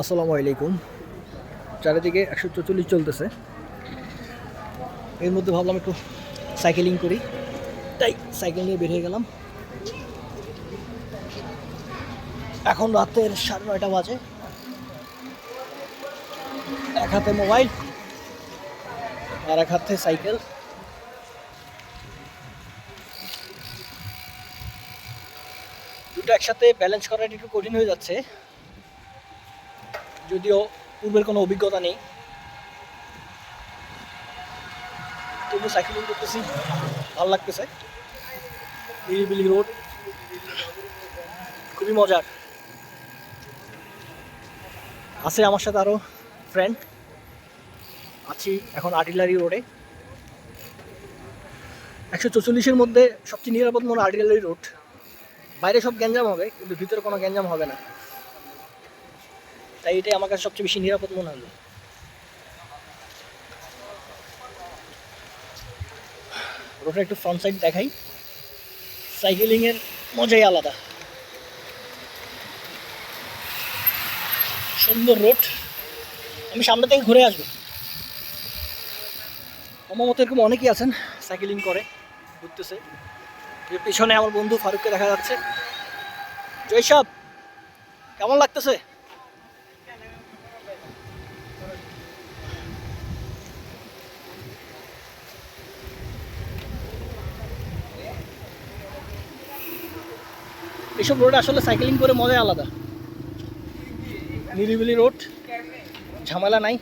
আসসালামু আলাইকুম। চারিদিকে একশো চল্লিশ চলতেছে। এর মধ্যে ভাবলাম একটু সাইকেলিং করি। তাই সাইকেল নিয়ে বের হয়ে গেলাম। এখন রাতের সাড়ে নয়টা বাজে। এক হাতে মোবাইল আর এক হাতে সাইকেল দুটো একসাথে ব্যালেন্স করাটা একটু কঠিন হয়ে যাচ্ছে। যদিও পূর্বের কোনো অভিজ্ঞতা নেই। তবু সাইকেলিং করতেছি ভালো লাগতেছে। বিলিবিলি রোড খুবই মজার আছে আমার সাথে আরও ফ্রেন্ড আছি এখন আর্টিলারি রোডে একশো চৌচল্লিশের মধ্যে সবচেয়ে নিরাপদ মনে আর্টিলারি রোড বাইরে সব গ্যাঞ্জাম হবে, কিন্তু ভিতরে কোনো গ্যাঞ্জাম হবে না। তাই এটাই আমার কাছে সবচেয়ে বেশি নিরাপদ মনে হলো। রোডের একটু ফ্রন্ট সাইড দেখাই। সাইকেলিংয়ের মজাই আলাদা। সুন্দর রোড আমি সামনে থেকে ঘুরে আসব। আমার মতো এরকম অনেকেই আছেন সাইকেলিং করে, ঘুরতেছে। পিছনে আমার বন্ধু ফারুককে দেখা যাচ্ছে। জয়সব কেমন লাগতেছে? এসব রোড আসলে সাইকেলিং করে মজাই আলাদা। নিরিবিলি রোড ঝামেলা নাই।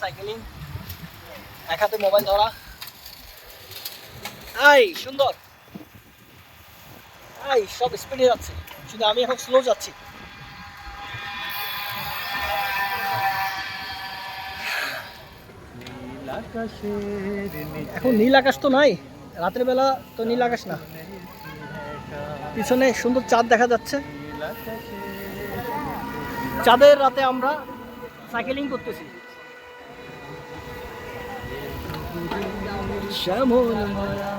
সাইকেলিং এক হাতে মোবাইল ধরা। আই সুন্দর। আই সব স্পিডে যাচ্ছে। শুধু আমি এখন স্লো যাচ্ছি। এখন নীল আকাশ তো নাই রাতের বেলা তো নীল আকাশ না। পিছনে সুন্দর চাঁদ দেখা যাচ্ছে। চাঁদের রাতে আমরা সাইকেলিং করতেছি। শ্যামল মায়া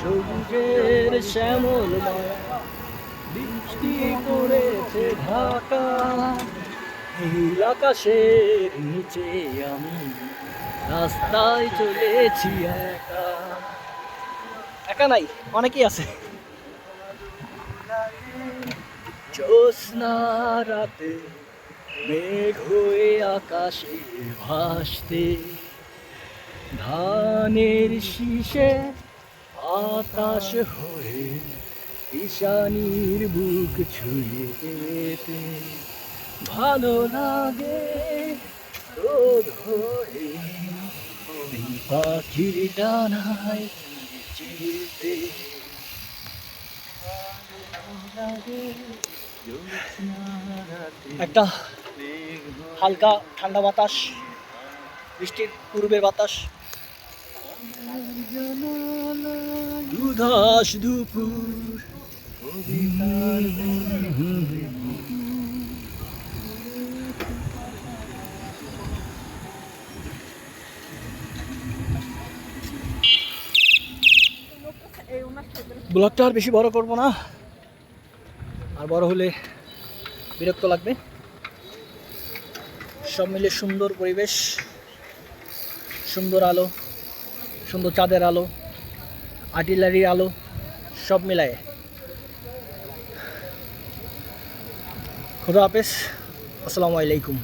সবুজের শ্যামল মায়া বৃষ্টি পড়েছে ঢাকা। নীল আকাশের নিচে আমি রাস্তায় চলেছি একা। একা নাই, অনেকেই আছে। জ্যোৎস্না রাতে মেঘ হয়ে আকাশে ভাসতে ধানের শীষে বাতাস হয়ে ঈশানীর বুক ছুঁয়ে যেতে। ভালো লাগে ওই পাখির ডানায় একটা হালকা ঠান্ডা বাতাস বৃষ্টির পূর্বের বাতাস। দুধাস দুপুর। ব্লগটা আর বেশি বড় করব না। আর বড় হলে বিরক্ত লাগবে। সব মিলে সুন্দর পরিবেশ, সুন্দর আলো, সুন্দর চাঁদের আলো আর্টিলারির আলো, সব মিলায়ে। খুদা হাফেজ, আসসালামু আলাইকুম।